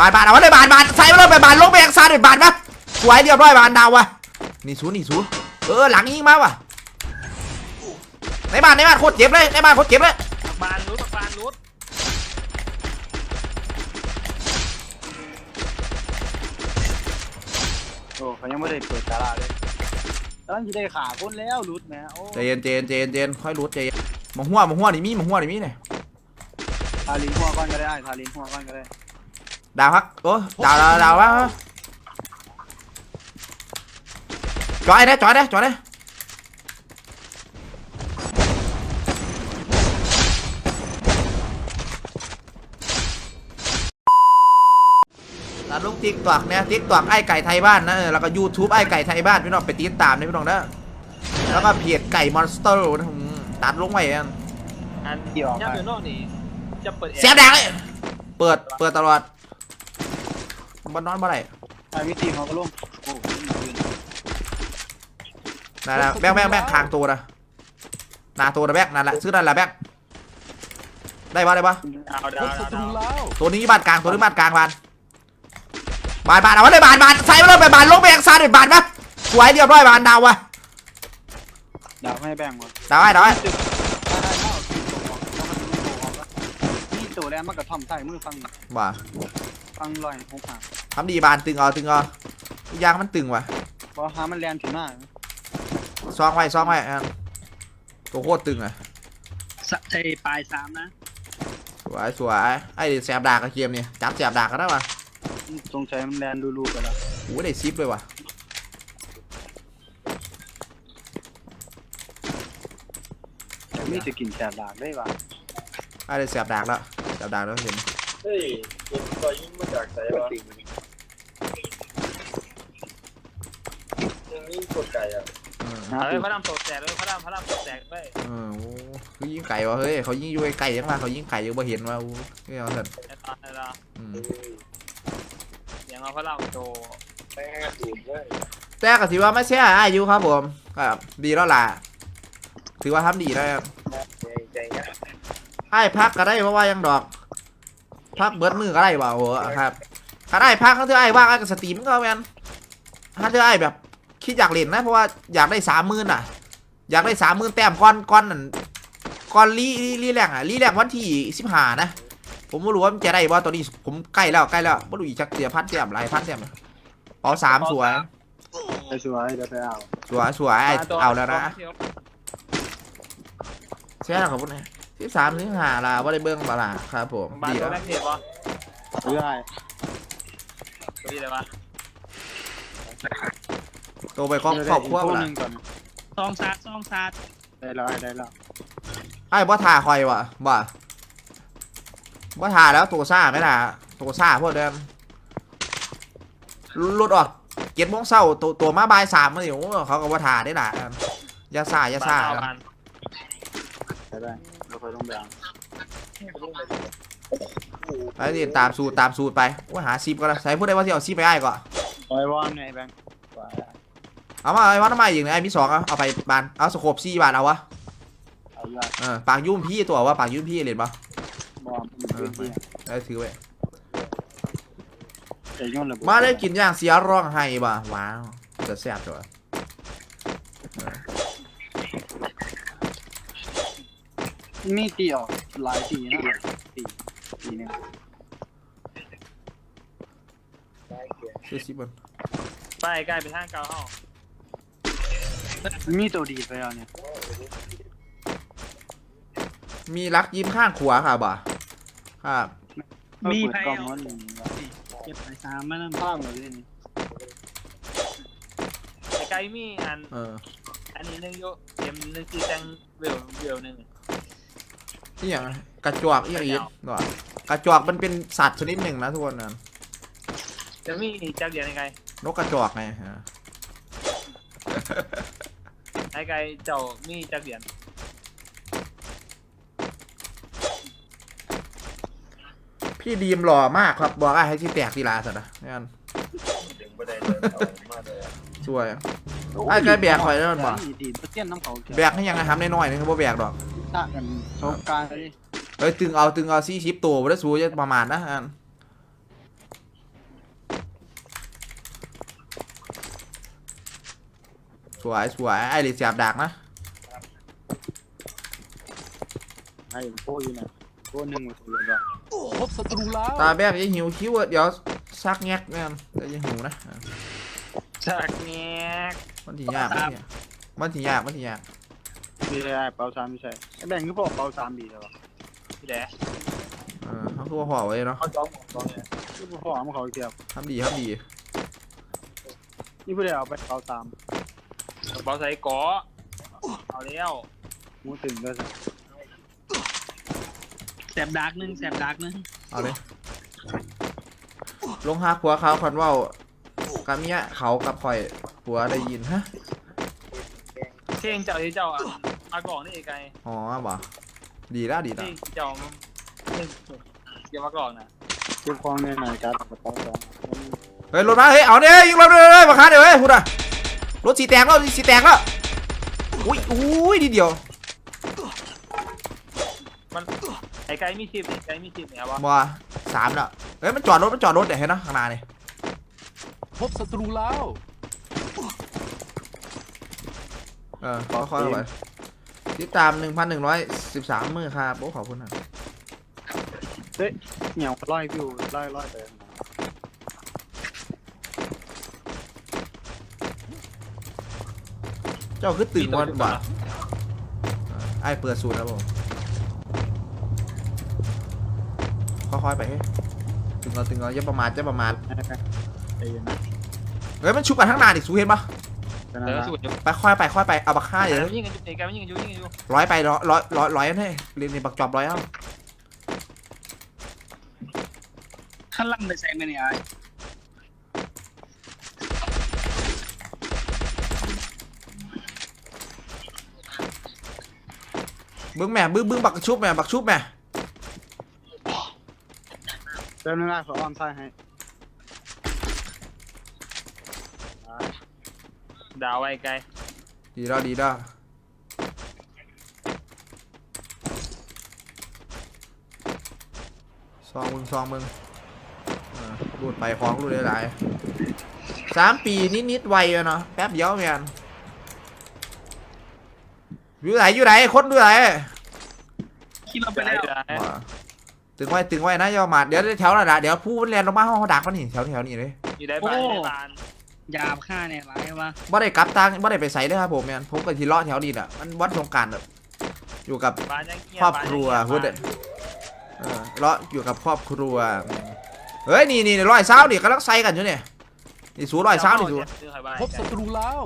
บานบานเอาไว้เลยบานบานใส่ไปเลยไปบานลงไปแอกซาดเลยบานปะสวยเรียบร้อยบานดาววะนี่สูนี่สูเออหลังยิงมาวะในบ้านในบ้านโคตรเจ็บเลยในบ้านโคตรเจ็บเลยบานรูดบานรูดโอ้เขายังไม่ได้เปิดตลาดเลยตอนที่ได้ขาคนแล้วรุดแหมโอ้ใจเย็นใจเย็นใจเย็นใจเย็นค่อยรูดใจเย็นมังหัวมังหัวนี่มีมังหัวนี่มีเนี่ยทาลินหัวก้อนก็ได้ทาลินหัวก้อนก็ได้ ดาวครับโอ้ดาวดาวดาววะจอยได้จอยได้จอยได้ตามลูกติ๊กตอกเนี่ยติ๊กตอกไอ้ไก่ไทยบ้านนะเออแล้วก็ยูทูบไอ้ไก่ไทยบ้านพี่น้องไปติดตามนะพี่น้องนะแล้วก็เพจไก่มอนสเตอร์นะผมตัดลงไว้อะอันย่ำอยู่นอกนี่จะเปิดเสียบดังเลยเปิดเปิดตลอด บนนอนบ่ได้ทาวิธีเขาก็ลงโอ้ยมีปืนนั่นแหละแบงค์แบงค์แบงค์คางตัวนะหนาตัวนะแบงค์นั่นแหละซื้อนั่นแหละแบงค์ได้ปะได้ปะดาวดาวดาวดาวตัวนี้บ้านกลางตัวนี้บ้านกลางบานบานบานเอาไว้เลยบานบานใส่ไปเลยไปบานลงไปแอกซาดเลยบานปะสวยเรียบร้อยบานดาววะดาวให้แบ่งหมดดาวไอ้ดาวไอ้นี่ตัวแล้วมันก็ทำใส่มือฟังว่า ฟังลอยหกหาทำดีบานตึงเอาตึงเอาทุกอยางมันตึงว่ะเพราะหามันแลนถึงหน้าซองไว้ซองไว้อะตัวโคตรตึงอะใช่ปลายสามนะสวยสวยไอ้แสบดากกระเทียมเนี่ยจับแสบดากก็ได้ปะสงสัยมันแลนรูๆไปแล้วโอ้ได้ซิปเลยว่ะมีจะกินแสบดากได้ป่ะไอ้ได้แสบดากแล้วแสบดากแล้วเห็น เฮ้ยคุณก็ยิ่งมาจากไหนวะยังนี่กดไก่อะเออหาเฮ้ตัยวพระรามโตแตกเลยพระรามพระรามโตแตกเลยเออโอ้คือยิงไก่วะเฮ้ยเขายิงอยู่ไกลๆยังมาเขายิงไก่อยู่บ่เห็นว่าอู้นี่เอาเถอะในตอนในเราอืมเสียงเอาพระรามโตแม่งดูดเว้ยแต่ก็ถือว่าไม่ใช่อายุครับผมครับดีแล้วล่ะถือว่าทำดีแล้วครับใจใจเงี้ยไอ้พักก็ได้เพราะว่ายังดอก พักเบิดมือก็ได้บ่าโอ้ครับถ้าได้พักก็เธอไอ้ว่างไอ้ก็สตรีมก็แมนถ้าเธอไอ้แบบคิดอยากเล่นนะเพราะว่าอยากได้สามหมื่นอะ อยากได้สามหมื่นแต้มก้อนก้อนนั่นก้อนรีรีรีแรงอะรีแรงวันที่สิบห้านะ ผมไม่รู้ว่ามันจะได้ว่าตอนนี้ผมใกล้แล้วใกล้แล้วไม่รู้อีกจักเสียพันแต้มหลายพันแต้มอ๋อสามสวยไปสวยเดี๋ยวไปเอาสวยสวยไอ้เอาแล้วนะใช่ขอบคุณนะที่สามถึงห้าละว่าได้เบิ้งบาลาครับผมบานดีตัวแล้วแรกเทียบวะเรื่อยตัวนี้เลยวะโตไปครอบครอบครัวตัวละหนึ่งก่อนซองซาดซองซาดได้แล้วได้แล้วไอ้บ่ทาคอยวะบ่บ่ทาแล้วตัวซ่าไหมล่ะตัวซ่าพวกเดิมรุดออกเจ็ดโมงเช้าตัวตัวมาบ่ายสามมาอยู่เขาก็บ่ทาได้ล่ะอยาซ่าอยาซ่าบานบานได้ได้เรา ค่อยต้องแบ่งไอ้นี่ตามสูตรตามสูตรไปว่าหาซิปก็แล้วใส่พูดได้ว่าที่เอาซิปไปไอ้ก่อนปล่อยวอนไงแบงค์เอามาไอ้วัดทำไมอย่างนี้ไอ้มีสองเอาเอาไปบานเอาสโคปซี่บานเอาวะเอายอดเออปากยุ่มพี่ตัวว่าปากยุ่มพี่เห็นปะบอมพื้นที่ได้ถือไว้แต่ย้อนระบบมาได้กินอย่างเสียร้องไห้บ่ว้าวจะแซ่บตัว มีตีออกหลายตีนะตีตีหนึงซื้อซิปมันไปใกล้ไปทางเก่าห้องมีตัวดีไปแล้วเนี่ยมีรักยิ้มข้างขวาค่ะบ่ครับมีเปิดไพ่กล้องเอามันหนึ่งเก็บไปสามมาแล้วข้างเลยนี่ใกล้มีอัน เออ อันนี้นึงโยเกมนึงคือแตงเวลเวลนึง นี่อย่างกระจอกอีกอีกหน่อยกระจอกมันเป็นสัตว์ชนิดหนึ่งนะทุกคนนะจะมีจักเดียนยังไงนกกระจอกไงฮะไอ้ไก่เจ้ามีจักเดียนพี่ดีมหล่อมากครับบอกว่าให้ที่แตกทีลาสัตว์นะนี่นดึงประเด็นเลยเอามาเลยอะช่วยไอ้ไก่แบกข่อยแล้วมันบ่ดีดเตี้ยนน้ำเขาแบกให้ยังไงทำน้อยๆนึงบ่แบกดอก ตะกันสงการเฮ้ยตึงเอาตึงเอาสี่สิบตัวได้สูจะประมาณนะอันสวยสวยไอ้หลียบดักนะไอ้โคอยู่นะโคหนึ่งสุดเลยพบศัตรูแล้วตาแบบจะหิวคิ้วเดี๋ยวซักแงกเนี่ยจะยังหิวนะซักแงกมันถี่ยากมันถี่ยากมันถี่ยาก มันถี่ยากไม่ใช่เปาสามไม่ใช่ไอ้แบ่งคือบอกเปาสามดีแล้ววะพี่แดะเออเขาคือว่าห่อไว้เนาะเขาจ้องหมดจ้องเนี่ยคือพ่อของเขาอีกเดียวทำดีทำดีนี่เพื่อเอาไปเปาสามบอลใส่เกาะเอาแล้วหมูตึงด้วยสิแสบดักหนึงแสบดักหนึงเอาเลยลงหาผัวเขาคันเว่าวกับเมียเขากับข่อยผัวได้ยินฮะ เท่งเจ้าที่เจ้าอะ มากอกนี่ไกลอ๋อบ่ดีแล้วดีแล้เท่วงเจ้าเท่งเดี๋ยวมากอกนะเก็บของในไหนการกับเปาสองเฮ้ยรถมาเฮ้ยเอาเนี่ยยิงรถเลยเลยมาคันเดี๋ยวเฮ้ยพูดอะรถสีแตกแล้วสีแตกแล้วอุ้ยอุ้ยดีเดียวมันไอ้ไกลมีสิบไอ้ไกลมีสิบเนี่ยวะบ่สามแล้วเฮ้ยมันจอดรถมันจอดรถเดี๋ยวเห็นนะข้างหน้านี่พบศัตรูแล้วเออค่อยๆไป ติดตาม1,113มือครับโอ้ขอบคุณนะเหนียวร้อยวิวร้อยร้อยไปเจ้าคือตื่นวันบ่าไอ้เปิดสูตรแล้วผมค่อยๆไปเฮ้ยตึงเอาตึงเอาอย่าประมาทอย่าประมาทใจเย็นนะเฮ้ยมันชุบกันข้างหน้าดิสูเห็นปะ เป็นเดี๋ยวอะไรสูดอยู่ไปค่อยไปค่อยไปเอาบักฆ่าไอ้เดี๋ยวยิงกันอยู่ไอ้ไกลมันยิงกันอยู่ยิงกันอยู่ร้อยไปร้อยร้อยร้อยร้อยนั่นเฮ้ยเรียนในบักจอบร้อยเอาขั้นล่างไปใส่มาเนี่ยไอ้บึ้งแม่บึ้งบึ้งบักชุบแม่บักชุบแม่เติมหนึ่งได้ขออ้อมซ้ายให้ ดาวไอ้ไกลดีแล้วดีแล้วซองมึงซองมึงเออรูดไปคล้องรูดหลายๆสามปีนิดๆไวอะเนาะแป๊บเดียวแมนอยู่ไหนอยู่ไหนคนอยู่ไหนคิดเราไปได้แล้วได้ว่าตึงไว้ตึงไว้นะอยามาเดี๋ยวแถวนั่นแหละเดี๋ยวผู้เรียนลงมาห้องดักมันนี่แถวแถวนี้เลยอยู่ได้บานได้บาน ยามฆ่าเนี่ยไรวะบ่ได้กลับตังบ่ได้ไปใส่เด้อครับผมแมนผมก็ที่เลาะแถวนี้น่ะมันวัดสงกรารแบบอยู่กับบานยังเงียครอบครัวพูดเด้อเออเลาะอยู่กับครอบครัวเฮ้ยนี่นี่ร้อยเช้าดิกำลังใส่กันอยู่เนี่ยนี่สูร้อยเช้านี่สูพบศัตรูแล้ว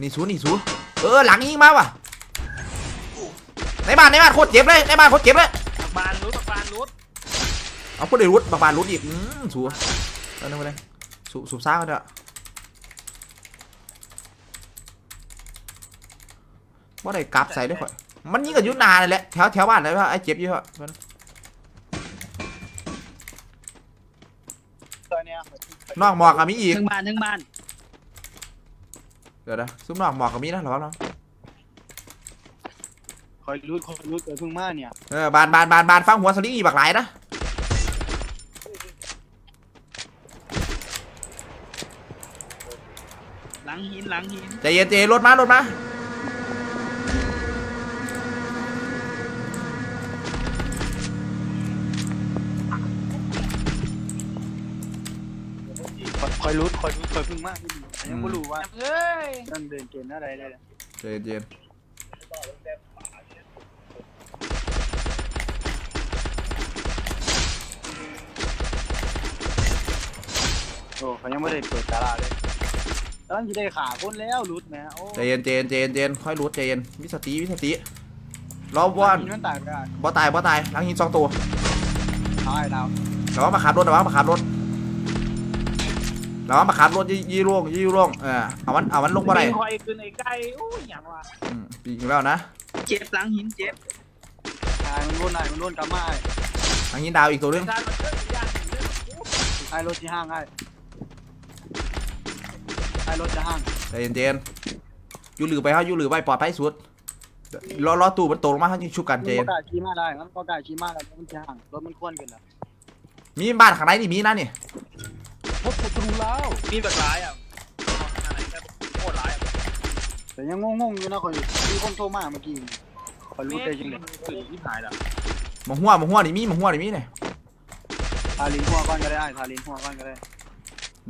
นี่สูนี่สูเออหลังยิงมาว่ะในบ้านในบ้านโคตรเจ็บเลยในบ้านโคตรเจ็บเลย บานรุดบานรุด เอาคนเดียวรุดบางบานรุดอีกอืมสูเอาหนึ่งไปเลยสูสูบซ่ากันเถอะว่าได้กลับใส่ด้วยข่อย มันยิงกันอยุนานเลยแหละแถวแถวบ้านเลยว่าไอ้เจ็บอยู่เหรอมันตัวเนี้ยนอกหมอกกับมีอีก ทั้งบ้านทั้งบ้านเดี๋ยวนะซุ้มนอกหมอกกับมีนะระวังนะคอยรูดคอยรูดเออเพิ่งมาเนี่ย เออบานบานบานบานฟังหัวสลิงอีกบักหลายนะ หลั งหินหลังหินใจเย็นใจเย็นรถมารถมาคอยรูดคอยรูดคอยเพิ่งมายังไม่รู้ว่าเฮ้ยนั่นเดินเกมอะไรได้เลยใจเย็นใจเย็นโอ้เขายังไม่ได้เปิดตลาดเลย ตอนที่ได้ขาคนแล้วรูดแม่โอ้ใจเย็นใจเย็นใจเย็นใจเย็นค่อยรถใจเย็นวิสติวิสติรอบอนมันต่างกันบ่ตายบ่ตายหลังหินสองตัวตายดาวระวังมาขับรถระวังมาขับรถระวังมาขับรถยี่ยี่ร่วงยี่ร่วงเออเอามันเอามันลงบ่ได้ยิงคอยขึ้นไอ้ไกลโอ้ยอย่างวะอืมปีกแล้วนะเจ็บหลังหินเจ็บตายมันวนไหนมันวนกลับมาหลังหินดาวอีกตัวหนึงท่านมันเกิดยากเรื่องไอ้รถที่ห้างไอ้ ไอ้รถจะห้างใจเย็นใจเย็นอยู่หลือไปครับอยู่หลือไปปลอดภัยสุดรอรอตู้มันตกลงมาให้ชุบกันใจมันเย็ก็นกล้าขี่มาได้มันก็กล้าขี่มาได้มันจะห่างรถมันควนกันนะมีบ้านข้างในนี่มีนะนี่พบศัตรูแล้วมีแบบร้ายอะอะไรก็โคตรร้ายอะแต่ยังงงๆอยู่นะคนมีคนโทรมาเมื่อกี้คอยรู้แม่ได้จริงเลยสื่อที่หายแล้วหมหัวหมหัวนี่มีหมหัวนี่มีเนี่ยทาลินหัวก้อนก็ได้ทาลินหัวก้อนก็ได้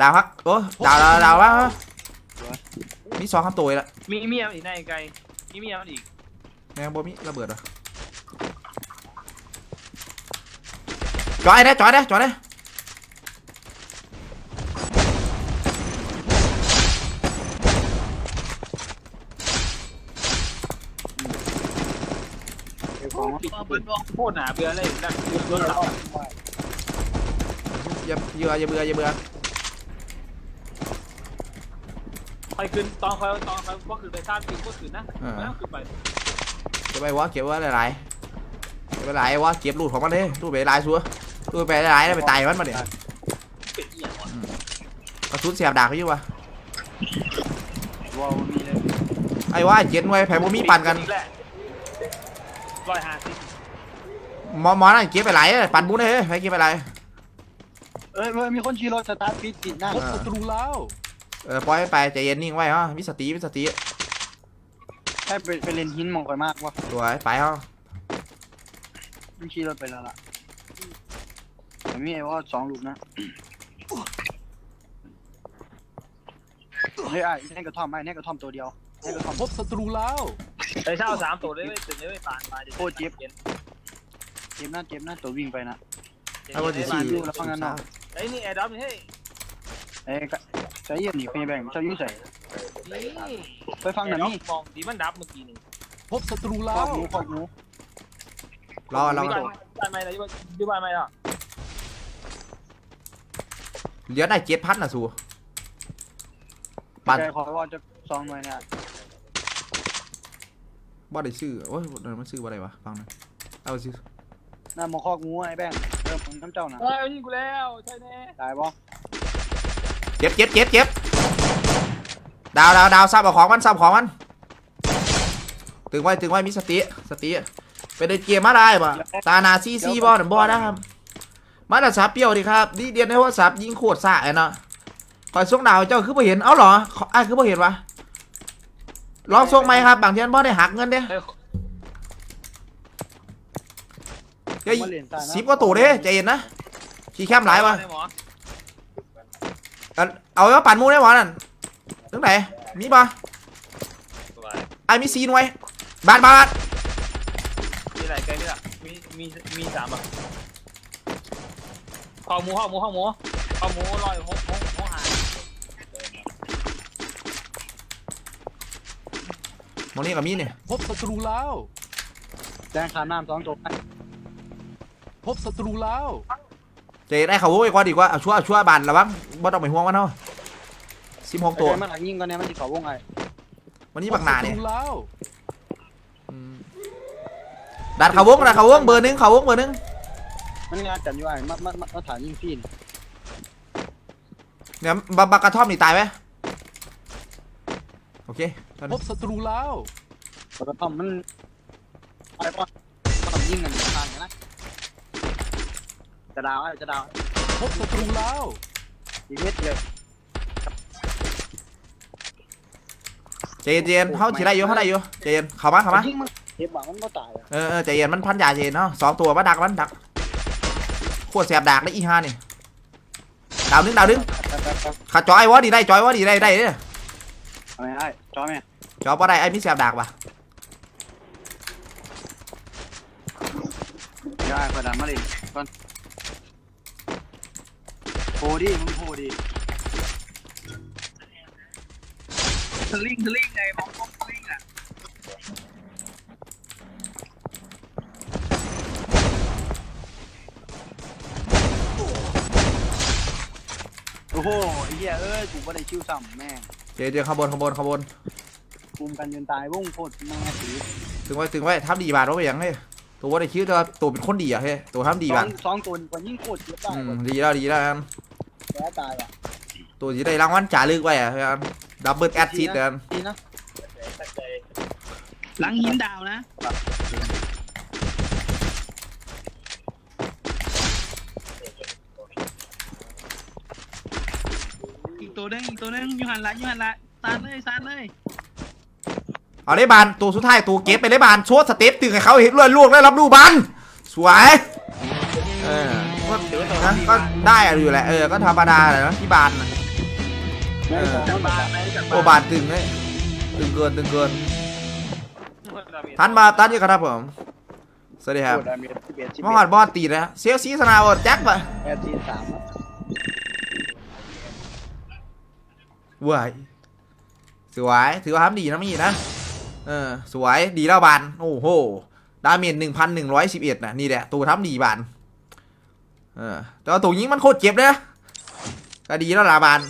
ดาวครับโอ้ดาวดาวดาวว่า มีสองคำตัวเลยละมีเมียอีกในไกลมีเมียมันอีกแม่งบ่มีระเบิดเหรอจอยได้จอยได้จอยได้เดี๋ยวของโคตรหนาเบื่อเลยนะเบื่อเบื่ออย่าอย่าอย่าเบื่ออย่าเบื่อ ไปขึ้นตอนคอยตอนคอยก็คือไปสร้างทีมก็คือนะแล้วคือไปเก็บไปวะเก็บไว้หลายๆเก็บไปหลายวะเก็บรูดของมันเลยรูดไปหลายชัวร์รูดไปหลายๆแล้วไปตายมันมาเดี๋ยวเป็นเอียงวะกระสุนเสียบดากเขาอยู่วะวอลมีเลยไอ้ว่าเย็นไว้แผ่บ่มีปั่นกันแหละร้อยห้าสิบหมอหมอนั่นเก็บไปหลายปั่นบุ้นเลยไปเก็บไปหลายเอ้ยมีคนขี่รถสตาร์ทปิดติดหน้าพบศัตรูแล้ว เออปล่อยไปใจเย็นนิ่งไว้ฮะมีสติมีสติให้ไปไปเล่นหินมองคอยมากวะสวยไปฮะมันขี่รถไปแล้วล่ะแต่มีไอ้ว่าสองลูกนะเฮ้ยไอ้แน่กระท่อมไอ้แน่กระท่อมตัวเดียวแน่กระท่อมพบศัตรูแล้วไปเช่าสามตัวเลยตื่นเลยไม่ปานมาเย็นเจ็บนะเจ็บนะตัววิ่งไปนะไอ้ว่าจะมาสี่ดูแล้วฟังกันเนาะไอ้นี่แอร์ดับนี่เฮ้ยเอ้ย ใจเย็นหนีไปแบ่งเจ้ายุ่งใส่นี่ไปฟังหน่อยนี่มองดีมันดับเมื่อกี้นี่พบศัตรูแล้ขอวบหนูขอบหนูรอรอบ้านบ้านไม่ละอยู่บ้านไม่ละเหลือได้เจ็ดพันนะสูปั่นใจขอว่าจะซองหน่อยเนี่ยบ่ได้ซื้อโอ้ยมันซื้อบ่ได้วะฟังหนะเอาซื้อน้ามาคอกงูไอ้แบ่งเริ่มน้ำเจ้าน่ะเฮ้ยนี่กูแล้วใช่แน่ตายบ่ เจ็บเจ็บเจ็บเจ็บดาวดาวดาวซับเอาของมันซับของมันตึงไว้ตึงไว้มีสติสติไปเดินเกมมาได้ปะตาหนาซีซีบอลบอลนะครับ มาแต่สับเปรี้ยวดิครับดีเดียนในโทรศัพท์ยิงโคตรซ่าไอ้เนาะคอยส่งดาวเจ้าคือบ่เห็นเอ้าเหรอขออ้ายคือบ่เห็นวะลองส่งไหมครับ บางทีมันบ่ได้หักเงินเด้เฮ้ยเดี๋ยวสิบกว่าตัวเด้ใจเย็นนะ ขี้แคมหลายวะหมอ เอาเอาไว้ปั่นหมูได้หมอนั่นตรงไหนมีปะสบายไอ้มีซีนไว้บานบานมีอะไรไกลนี่ล่ะมีมีมีสามอะข้าวหมูข้าวหมูข้าวหมูข้าวหมูลอยหกหกหกหาหมอนี่กับมีเนี่ยพบศัตรูแล้ว แจ้งขาน้ำสองตัวพบศัตรูแล้ว ใจเย็นไอ้เขาโว้ยกว่าดีกว่าเอาชั่วเอาชั่วบานระวังบ่ต้องไปห่วงมันเนาะสิบหกตัว มันหลังยิงกันเนี่ยมันจะเขาวงไงวันนี้บักหนาเนี่ยพบศัตรูแล้วอืมดันเขาวงดันเขาวงเบอร์หนึงเขาวงเบอร์หนึงมันงานกันอยู่ไอ้มามามาถ่ายยิงฟีนเนี่ยบักบักกระท่อมนี่ตายไหมโอเคตอนพนี้บศัตรูแล้วกระท่อมมันไอ้ป้อนทำยิงกันทางกันนะ จะดาวไอ้จะดาวพบศัตรูแล้วอีกเม็ดเดียวใจเย็นใจเย็นเขาทีได้อยู่เขาได้อยู่ใจเย็นเข้ามาเข้ามายิงมันเจ็บหวังมันก็ตายอะเออเออใจเย็นมันพันยาใจเย็นเนาะสองตัวมาดักมันดักขวดแสบดักได้อีห้านี่ดาวนึงดาวนึงขาจอยวะดีได้จอยวะดีได้ได้เนี่ยอะไรไอ้จอแม่จอบ่ได้ไอ้มีแสบดักว่ะเดี๋ยวไอ้กระดานมาเลยก่อน โหดิมึงโหดิสลิงสลิงไงมองมองสลิงอะโอ้โหไอ้เหี้ยเอ้ยกูไม่ได้ชิวซ้ำแม่งเจเจข้างบนข้างบนข้างบนกุมกันจนตายวงโคตรแม่สีถึงไว้ถึงไว้ทำดีบาทว่าไปยังเฮ้ยตัวว่าได้คิดว่าตัวเป็นคนดีอะเฮ้ยตัวทำดีบาทสองตัวกว่ายิ่งโคตรเยอะได้อืกว่ามดีแล้วดีแล้วกัน แพ้ตายอะตัวที่ได้รางวัลจ่าลึกไว้อะเฮ้ยดับเบิลแอดซิดกันดีนะหลังหินดาวนะตัวหนึงอีกตัวหนึงอยู่หันละอยู่หันละซานเลยซานเลยเอาเลยบานตัวสุดท้ายตัวเก็บไปเลยบานโชว์สเต็ปตึงให้เขาเห็นลวยลวกได้รับดูบานสวยเออก็ นะก็ได้อยู่แหละเออก็ธรรมดาแหละนะที่บานน่ะเออจากบ้านไหนจากโอ้บานตึงเลยตึงเกินตึงเกินดาเมจทันมาตันยู่ครับผมสวัสดีครับโอ้ดาเมจที่เบียดที่เบีหอดดบอสตีนะเซียวซีสนาบอดแจ็คปะแอดจีสามอะเว้ยสวยถือว่าทำดีนะมี่นะเออสวยดีแล้วบานโอ้โหดาเมจหนึ่งพันหนึ่งร้อยสิบเอ็ดนะนี่แหละตัวทำดีบาน เออแต่ว่าถูกยิงมันโคตรเจ็บเลยนะก็ดีแล้วลาบาน